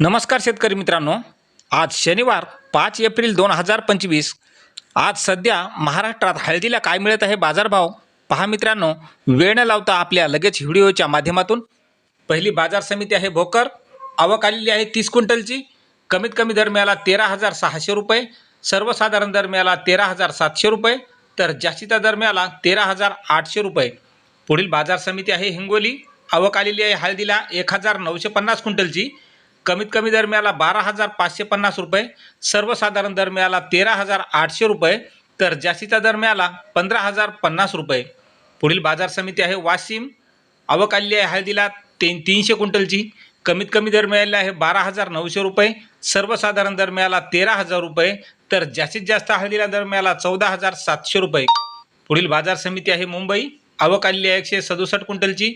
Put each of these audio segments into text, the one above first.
नमस्कार शेतकरी मित्रांनो. आज शनिवार पाच एप्रिल दोन हजार पंचवीस. आज सध्या महाराष्ट्रात हळदीला काय मिळत आहे बाजारभाव? पहा मित्रांनो वेळ न लावता आपल्या लगेच व्हिडिओच्या माध्यमातून. पहिली बाजार समिती आहे भोकर. आवक आलेली आहे तीस क्विंटलची. कमीत कमी दर मिळाला तेरा हजार सहाशे रुपये. सर्वसाधारण दर मिळाला तेरा हजार सातशे रुपये. तर जास्तीचा दर मिळाला तेरा हजार आठशे रुपये. पुढील बाजार समिती आहे हिंगोली. आवक आलेली आहे हळदीला एक हजार नऊशे पन्नास क्विंटलची. कमीत कमी दर मिळाला बारा हजार पाचशे पन्नास रुपये सर्वसाधारण दर मिळाला तेरा हजार आठशे रुपये तर जास्तीचा दर मिळाला पंधरा हजार पन्नास रुपये. पुढील बाजार समिती आहे वाशिम. आवक आलेली आहे हळदीला तीन तीनशे क्विंटलची. कमीत कमी दर मिळालेला आहे बारा हजार नऊशे रुपये. सर्वसाधारण दर मिळाला तेरा हजार रुपये तर जास्तीत जास्त हळदीला दर मिळाला चौदा हजार सातशे रुपये. पुढील बाजार समिती आहे मुंबई. आवक आलेली आहे एकशे सदुसष्ट क्विंटलची.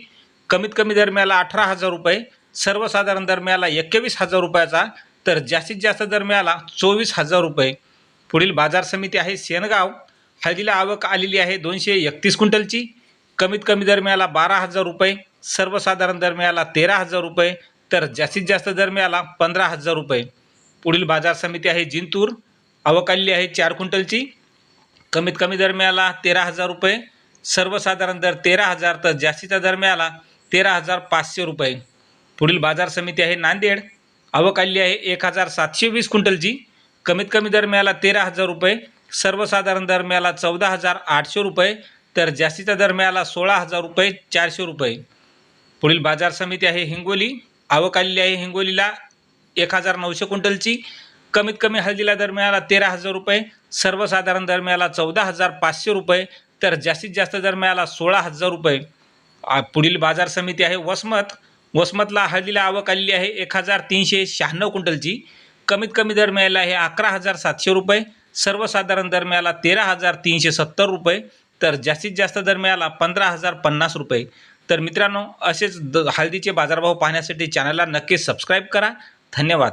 कमीत कमी दर मिळाला अठरा हजार रुपये सर्वसाधारण दर मिळाला एक्केवीस हजार रुपयाचा तर जास्तीत जास्त दर मिळाला चोवीस हजार रुपये. पुढील बाजार समिती आहे सेनगाव. हळदीला आवक आलेली आहे दोनशे एकतीस क्विंटलची. कमीत कमी दर मिळाला बारा हजार रुपये. सर्वसाधारण दर मिळाला तेरा हजार रुपये तर जास्तीत जास्त दर मिळाला पंधरा हजार रुपये. पुढील बाजार समिती आहे जिंतूर. आवक आलेली आहे चार क्विंटलची. कमीत कमी दर मिळाला तेरा हजार रुपये. सर्वसाधारण दर तेरा हजार तर जास्तीचा दर मिळाला तेरा हजार पाचशे रुपये. पुढील बाजार समिती आहे नांदेड. आवक आली आहे एक हजार सातशे वीस क्विंटलची. कमीत कमी दर मिळाला तेरा हजार रुपये. सर्वसाधारण दर मिळाला चौदा हजार आठशे रुपये. तर जास्तीचा दर मिळाला सोळा हजार रुपये चारशे रुपये. पुढील बाजार समिती आहे हिंगोली. आवक आलेली आहे हिंगोलीला एक हजार नऊशे क्विंटलची. कमीत कमी हळदीला दर मिळाला तेरा हजार रुपये. सर्वसाधारण दर मिळाला चौदा हजार पाचशे रुपये. तर जास्तीत जास्त दर मिळाला सोळा हजार रुपये. पुढील बाजार समिती आहे वसमत. वसमतला हळदीला आवक आलेली आहे. एक हजार तीनशे शहाण्णव क्विंटलची. कमीत कमी दर मिळाला आहे अकरा हजार सातशे रुपये. सर्वसाधारण दर मिळाला तेरा हजार तीनशे सत्तर रुपये. तर जास्तीत जास्त दर मिळाला पंधरा हजार पन्नास रुपये. तर मित्रांनो असेच द हळदीचे बाजारभाव पाहण्यासाठी चॅनलला नक्कीच सबस्क्राईब करा. धन्यवाद.